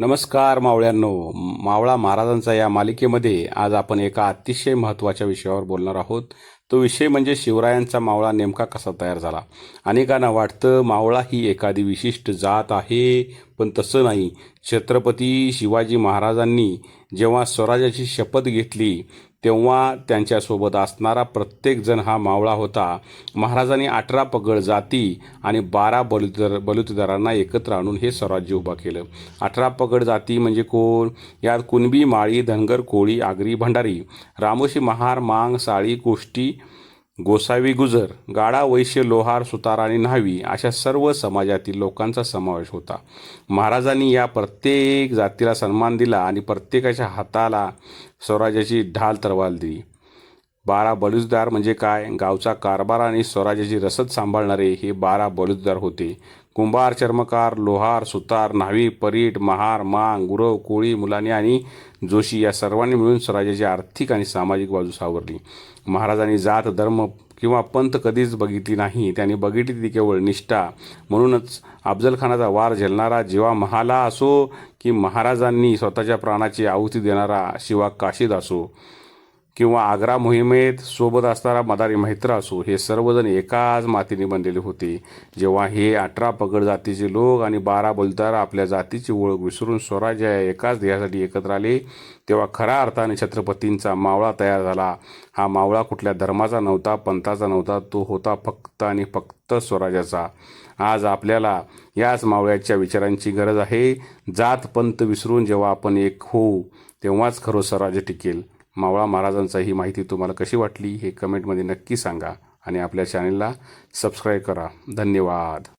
नमस्कार मावळ्यांनो. मावळा महाराजांचा या मालिकेमध्ये आज आपण एका अतिशय महत्त्वाच्या विषयावर बोलणार आहोत. तो विषय म्हणजे शिवरायांचा मावळा नेमका कसा तयार झाला? अनेकांना वाटतं मावळा ही एखादी विशिष्ट जात आहे पण तसं नाही. छत्रपती शिवाजी महाराजांनी जेव्हा स्वराज्याची शपथ घेतली तेव्हा त्यांच्यासोबत असणारा प्रत्येकजण हा मावळा होता. महाराजांनी अठरा पगड जाती आणि बारा बलुतेदार बलुतेदारांना एकत्र आणून हे स्वराज्य उभा केलं. अठरा पगड जाती म्हणजे कोण? यात कुणबी माळी धनगर कोळी आगरी भंडारी. रामोशी महार मांग साळी कोष्टी गोसावी गुजर गाडा वैश्य लोहार सुतार आणि न्हावी अशा सर्व समाजातील लोकांचा समावेश होता. महाराजांनी या प्रत्येक जातीला सन्मान दिला आणि प्रत्येकाच्या हाताला स्वराज्याची ढाल तरवाल दिली. बारा बलुजदार म्हणजे काय? गावचा कारभार आणि स्वराज्याची रसद सांभाळणारे हे बारा बलुजदार होते. कुंभार चर्मकार लोहार सुतार न्हावी परीट महार मांग गुरव कोळी मुलानी आणि जोशी या सर्वांनी मिळून स्वराज्याची आर्थिक आणि सामाजिक बाजू सावरली. महाराजांनी जात धर्म किंवा पंथ कधीच बघितली नाही. त्यांनी बघितली ती केवळ निष्ठा. म्हणूनच अफजलखानाचा वार झेलणारा जेव्हा महाला असो की महाराजांनी स्वतःच्या प्राणाची आहुती देणारा शिवा काशीद असो. किंवा आग्रा मोहिमेत सोबत असणारा मदारी मैत्र असो हे सर्वजण एकाच मातीने बनलेले होते. जेव्हा हे अठरा पगड जातीचे लोक आणि बारा बलदार आपल्या जातीची ओळख विसरून स्वराज्य या एकाच ध्येयासाठी एकत्र आले तेव्हा खऱ्या अर्थाने छत्रपतींचा मावळा तयार झाला. हा मावळा कुठल्या धर्माचा नव्हता पंथाचा नव्हता तो होता फक्त आणि फक्त स्वराज्याचा. आज आपल्याला याच मावळ्याच्या विचारांची गरज आहे. जात पंत विसरून जेव्हा आपण एक होऊ तेव्हाच खरं स्वराज्य टिकेल. मावळा महाराजांचा ही माहिती तुम्हाला कशी वाटली हे कमेंटमध्ये नक्की सांगा आणि आपल्या चॅनलला सबस्क्राईब करा. धन्यवाद.